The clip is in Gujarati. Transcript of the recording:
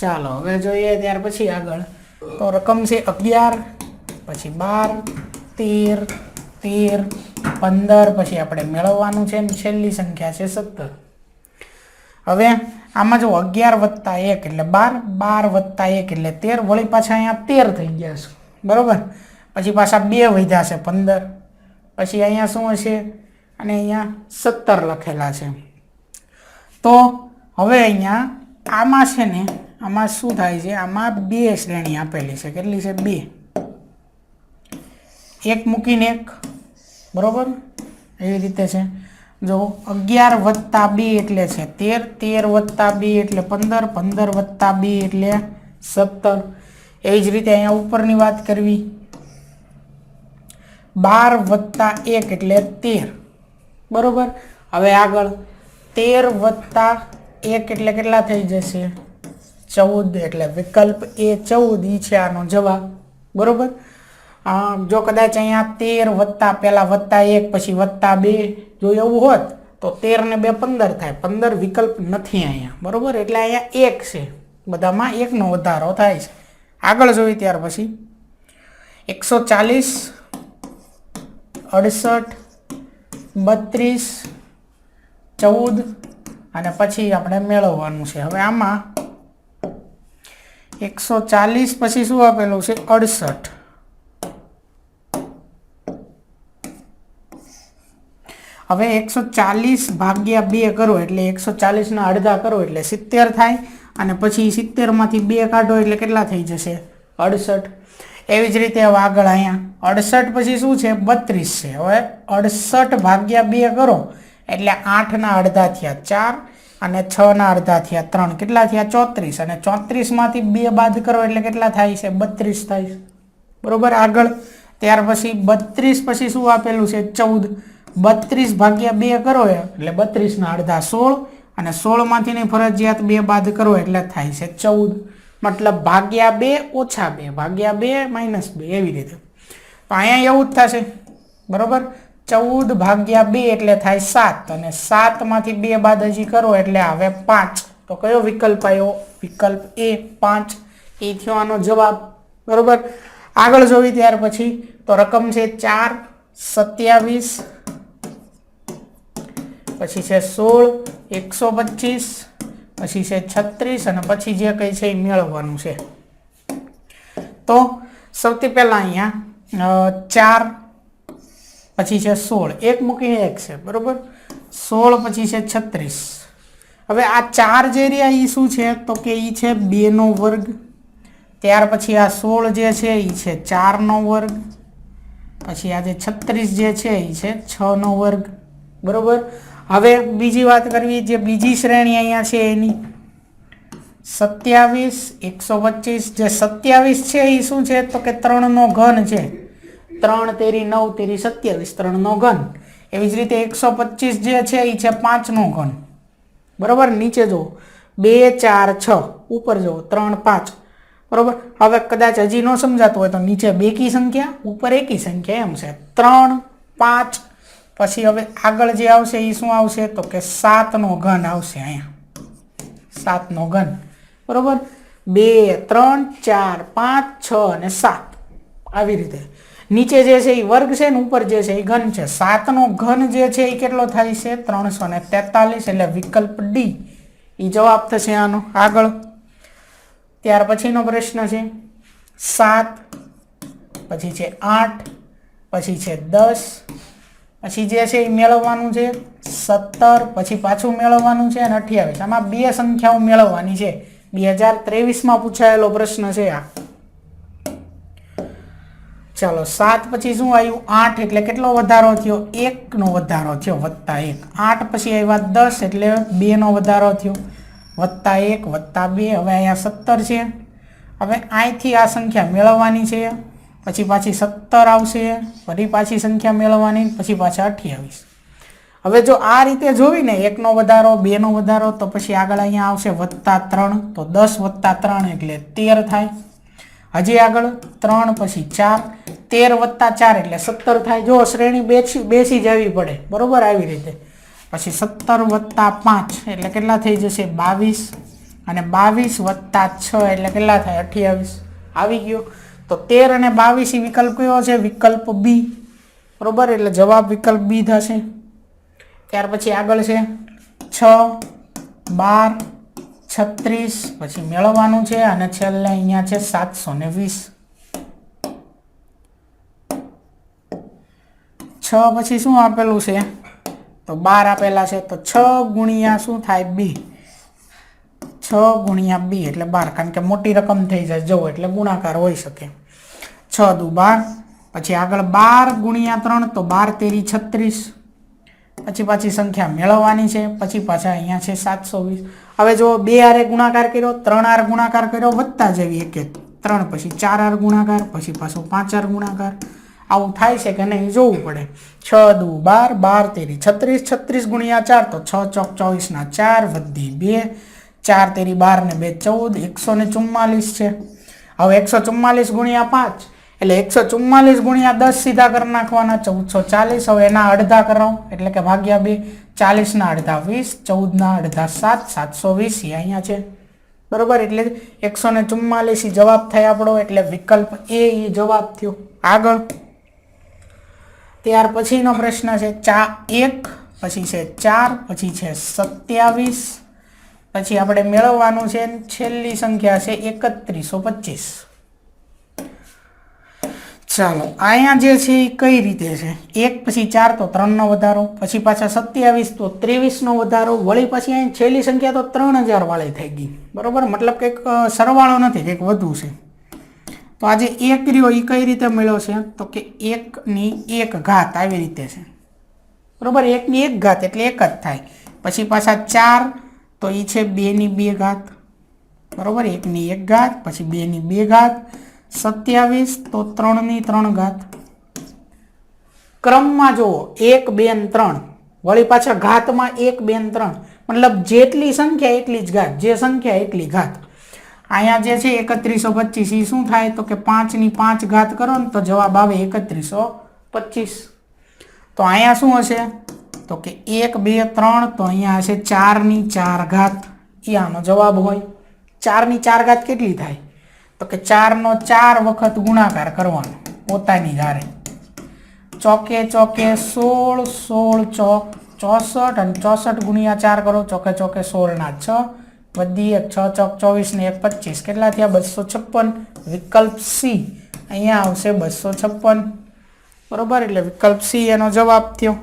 ચાલો, હવે જોઈએ ત્યાર પછી આગળ. તો રકમ છે અગિયાર, પછી બાર, તેર તેર, પંદર, પછી આપણે મેળવવાનું છે ને છેલ્લી સંખ્યા છે સત્તર. હવે આમાં જો અગિયાર વત્તા એક એટલે બાર બાર વત્તા એક એટલે તેર, વળી પાછા અહીંયા તેર થઈ ગયા છે. બરાબર? પછી પાછા બે વધ્યા છે પંદર. પછી અહીંયા શું હશે? અને અહીંયા સત્તર લખેલા છે. તો હવે અહીંયા આમાં છે ને, આમાં શું થાય છે? આમાં બે શ્રેણી આપેલી છે. કેટલી છે? બે. એક મૂકીને એક. બરોબર? એવી રીતે છે. જો અગિયાર વત્તા બે એટલે છે તેર તેર વત્તા બે એટલે પંદર પંદર વત્તા બે એટલે સત્તર. એવી જ રીતે અહીંયા ઉપરની વાત કરવી. બાર વત્તા એક એટલે તેર. બરોબર? હવે આગળ. તેર વત્તા એક એટલે કેટલા થઈ જશે? ચૌદ એટલે વિકલ્પ એ ચૌદ, ઈ છે આનો જવાબ. બરોબર? જો કદાચ અહીંયા તેર વત્તા, પહેલાં વત્તા એક, પછી વત્તા બે, જો એવું હોત તો તેર ને બે પંદર થાય. પંદર વિકલ્પ નથી અહીંયા. બરોબર? એટલે અહીંયા એક છે. બધામાં એકનો વધારો થાય છે. આગળ જોઈએ ત્યાર પછી. એકસો ચાલીસ, અડસઠ, બત્રીસ, ચૌદ અને પછી આપણે મેળવવાનું છે. હવે આમાં એકસો ચાલીસ પછી શું આપેલું છે? અડસઠ. હવે એકસો ચાલીસ ભાગ્યા બે કરો એટલે એકસો ચાલીસના અડધા કરો એટલે સિત્તેર થાય અને પછી સિત્તેરમાંથી બે કાઢો એટલે કેટલા થઈ જશે? અડસઠ. એવી જ રીતે હવે આગળ અહીંયા. અડસઠ પછી શું છે? બત્રીસ છે. હવે અડસઠ ભાગ્યા બે કરો એટલે આઠના અડધા થયા ચાર અને છના અડધા થયા ત્રણ. કેટલા થયા? ચોત્રીસ. અને ચોત્રીસમાંથી બે બાદ કરો એટલે કેટલા થાય છે? બત્રીસ થાય છે. બરોબર? આગળ. ત્યાર પછી બત્રીસ પછી શું આપેલું છે? ચૌદ. બત્રીસ ભાગ્યા બે કરો એટલે બત્રીસના અડધા સોળ અને સોળમાંથીની ફરજિયાત બે બાદ કરો એટલે થાય છે ચૌદ. મતલબ ભાગ્યા બે ઓછા બે. ભાગ્યા બે માઇનસ બે. એવી રીતે. તો અહીંયા એવું જ થશે. બરોબર? ચૌદ ભાગ્યા બે એટલે થાય સાત. અને સાતમાંથી બે બાદ હજી કરો એટલે આવે પાંચ. તો કયો વિકલ્પ આવ્યો વિકલ્પ એ પાંચ. એ થયો આનો જવાબ. બરોબર? આગળ જોવી ત્યાર પછી તો રકમ છે ચાર, સત્યાવીસ, પછી છે સોળ, એકસો પચીસ, પછી છે છત્રીસ, અને પછી જે કંઈ છે એ મેળવવાનું છે. તો સૌથી પહેલાં અહીંયા ચાર પછી છે સોળ. એક મૂકીએ એક છે, બરાબર? સોળ પછી છે છત્રીસ. હવે આ ચાર જે રહ્યા એ શું છે? તો કે એ છે બેનો વર્ગ. ત્યાર પછી આ સોળ જે છે એ છે ચારનો વર્ગ. પછી આ જે છત્રીસ જે છે એ છે છનો વર્ગ. બરાબર? હવે બીજી વાત કરવી, જે બીજી શ્રેણી અહીંયા છે એની. સત્યાવીસ, એકસો પચીસ. જે સત્યાવીસ છે એ શું છે? તો કે ત્રણનો ઘન છે. ત્રણ તેરી નવ તેરી સત્યાવીસ ત્રણનો ઘન. એવી જ રીતે એકસો પચીસ જે છે એ છે પાંચનો ઘન. બરાબર? નીચે જુઓ. બે, ચાર, છ. ઉપર જુઓ. ત્રણ, પાંચ. બરાબર? હવે કદાચ હજી ન સમજાતું હોય તો નીચે બેકી સંખ્યા, ઉપર એકી સંખ્યા એમ છે. ત્રણ, પાંચ. પછી હવે આગળ જે આવશે એ શું આવશે? તો કે સાતનો ઘન આવશે અહીંયા. સાતનો ઘન. બરાબર? બે, ત્રણ, ચાર, પાંચ, છ અને સાત. આવી રીતે. નીચે જે છે એ વર્ગ છે ને ઉપર જે છે એ ઘન છે. સાતનો ઘન જે છે એ કેટલો થાય છે? ત્રણસો ને તેતાલીસ એટલે વિકલ્પ ડી એ જવાબ થશે આનો. આગળ. ત્યાર પછીનો પ્રશ્ન છે. સાત, પછી છે આઠ, પછી છે દસ, પછી જે છે એ મેળવવાનું છે સત્તર, પછી પાછું મેળવવાનું છે અને અઠ્યાવીસ. આમાં બે સંખ્યાઓ મેળવવાની છે. બે હજાર ત્રેવીસમાં પૂછાયેલો પ્રશ્ન છે આ. ચાલો, સાત પછી શું આવ્યું? આઠ એટલે કેટલો વધારો થયો? એકનો વધારો થયો, વત્તા એક. આઠ પછી આવ્યા દસ એટલે બેનો વધારો થયો. વત્તા એક, વત્તા બે, હવે અહીંયા સત્તર છે. હવે અહીંથી આ સંખ્યા મેળવવાની છે. પછી પાછી સત્તર આવશે, ફરી પાછી સંખ્યા મેળવવાની, પછી પાછા અઠ્યાવીસ હવે જો આ રીતે જોવીને એકનો વધારો, બેનો વધારો, તો પછી આગળ અહીંયા આવશે વત્તા ત્રણ, તો દસ વત્તા ત્રણ એટલે તેર થાય. હજી આગળ ત્રણ, પછી ચાર, તેર વત્તા ચાર એટલે સત્તર થાય. જો શ્રેણી બેસી બેસી જવી પડે. બરોબર? આવી રીતે. પછી સત્તર વત્તા પાંચ એટલે કેટલા થઈ જશે? બાવીસ. અને બાવીસ વત્તા છ એટલે કેટલા થાય? અઠ્યાવીસ. આવી ગયો. તો તેર અને બાવીસ ઈ વિકલ્પ કયો છે? વિકલ્પ બી. બરાબર? એટલે જવાબ વિકલ્પ બી થશે. ત્યાર પછી આગળ છે છ, બાર છત્રીસ, પછી મેળવવાનું છે અને છેલ્લે અહીંયા છે સાતસો ને વીસ. છ પછી શું આપેલું છે? તો બાર આપેલા છે, તો છ ગુણ્યા શું થાય બી? છ ગુણ્યા બી એટલે બાર, કારણ કે મોટી રકમ થઈ જાય, જવું એટલે ગુણાકાર હોઈ શકે. છ દુ બાર, પછી આગળ બાર ગુણ્યા ત્રણ, તો બાર તેરી છત્રીસ. પછી પાછી સંખ્યા મેળવવાની છે, પછી પાછા અહીંયા છે સાતસો વીસ. હવે જો બે આરે ગુણાકાર કર્યો, ત્રણ આર ગુણાકાર કર્યો વત્તા જેવી એક એક ત્રણ, પછી ચાર આર ગુણાકાર, પછી પાછો પાંચ આર ગુણાકાર. આવું થાય છે કે નહીં જોવું પડે. છ દુ બાર બાર તેરી છત્રીસ છત્રીસ ગુણ્યા ચાર તો છ ચોક ચોવીસના ચાર વધી બે. ચાર તેરી બાર ને બે ચૌદ, એકસો ને ચુમ્માલીસ છે. હવે એકસો ચુમ્માલીસ ગુણ્યા પાંચ એટલે એકસો ચુમ્માલીસ ગુણ્યા દસ સીધા કરી નાખવાના, ચૌદસો ચાલીસ. હવે એના અડધા કરો, એટલે કે ભાગ્યા બે, ચાલીસના અડધા વીસ, ચૌદના અડધા સાત, સાતસો વીસ, એ અહીંયા છે. બરોબર? એટલે એકસો ને ચુમ્માલીસ જવાબ થાય આપણો એટલે વિકલ્પ એ ઈ જવાબ થયો. આગળ. ત્યાર પછીનો પ્રશ્ન છે, ચા એક, પછી છે ચાર, પછી છે સત્યાવીસ, પછી આપણે મેળવવાનું છે, છેલ્લી સંખ્યા છે એકત્રીસો પચીસ. ચાલો, અહીંયા જે છે એ કઈ રીતે છે? એક પછી ચાર તો ત્રણનો વધારો, પછી પાછા સત્યાવીસ તો ત્રેવીસનો વધારો, વળી પછી અહીં છેલ્લી સંખ્યા તો ત્રણ હજાર વાળી થઈ ગઈ. બરાબર? મતલબ કંઈક સરવાળો નથી, કંઈક વધુ છે. તો આજે એક રહ્યો એ કઈ રીતે મળ્યો છે? તો કે એકની એક ઘાત આવી રીતે છે. બરાબર? એકની એક ઘાત એટલે એક જ થાય. પછી પાછા ચાર, તો એ છે બેની બે ઘાત. બરાબર? એકની એક ઘાત, પછી બેની બે ઘાત સત્યાવીસ તો ત્રણની ત્રણ ઘાત. ક્રમમાં જુઓ, એક, બે ત્રણ. વળી પાછા ઘાતમાં એક, બે ત્રણ. મતલબ જેટલી સંખ્યા એટલી જ ઘાત. જે સંખ્યા એટલી ઘાત. અહીંયા જે છે એકત્રીસો પચીસ એ શું થાય? તો કે પાંચની પાંચ ઘાત કરો ને તો જવાબ આવે એકત્રીસો પચીસ. તો અહીંયા શું હશે? તો કે એક, બે, ત્રણ, તો અહીંયા હશે ચારની ચાર ઘાત. એ આનો જવાબ હોય. ચારની ચાર ઘાત કેટલી થાય? તો કે ચારનો ચાર વખત ગુણાકાર કરવાનો, પોતાની ધારે. ચોકે ચોકે સોળ સોળ ચોક ચોસઠ અને ચોસઠ ગુણ્યા ચાર કરો, ચોકે ચોકે સોળના છ, વધી એક, છ ચોક ચોવીસ ને એક પચીસ. કેટલા થયા? બસો છપ્પન. વિકલ્પ સી. અહીંયા આવશે બસો છપ્પન. બરોબર? એટલે વિકલ્પ સી એનો જવાબ થયો.